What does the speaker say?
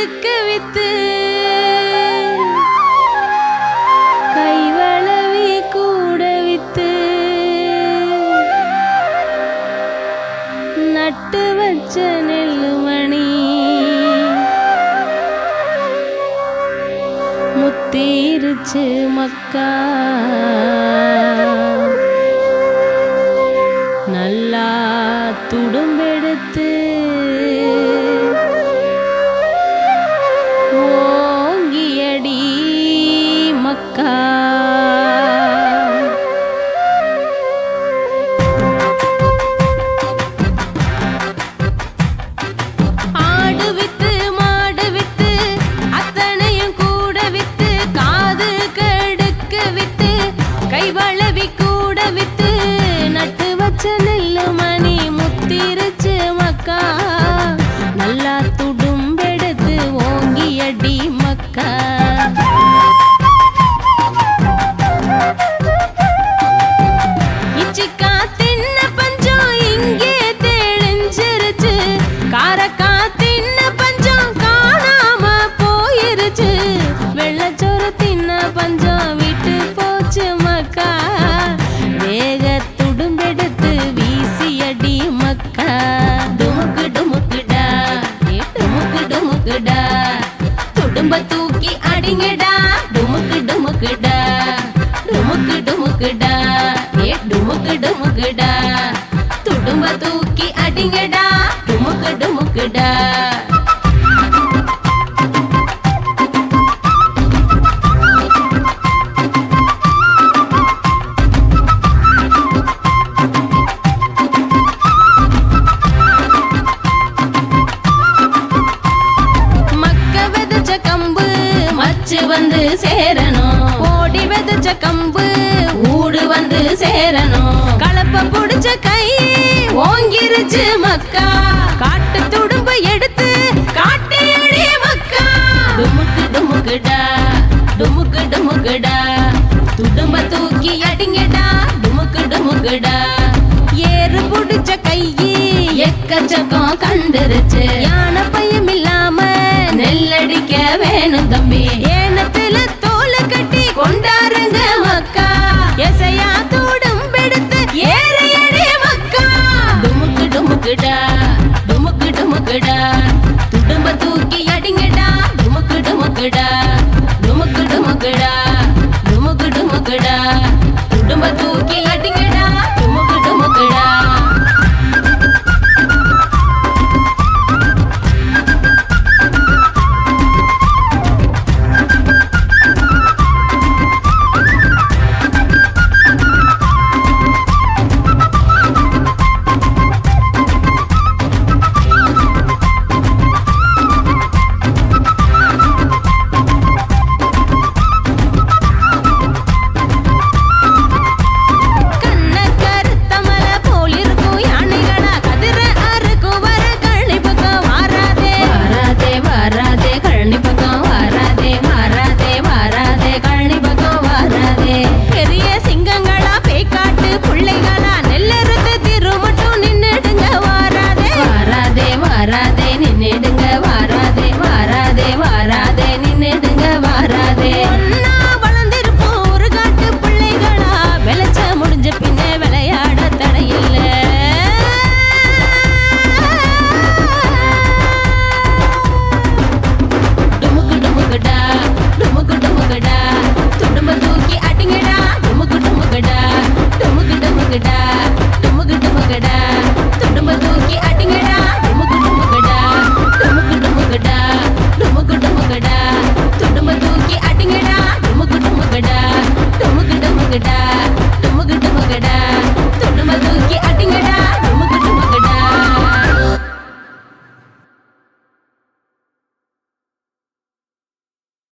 தடுக்க வித்து கைவளவி கூட வித்து நட்டு வச்ச நெல்லுமணி முத்தீருச்சு மக்கா இருக்குடா வந்து சேரணும். ஓடி விதைச்ச கம்பு ஊடு வந்து சேரணும். கலப்ப புடிச்ச கை ஓங்கிருச்சு மக்கா. அடங்கி அடிங்கடா டுமுக்கு டுமுக்குடா. ஏறு புடிச்ச கையி எக்கச்சக்கம் கண்டுருச்சு. யானை தூக்கில்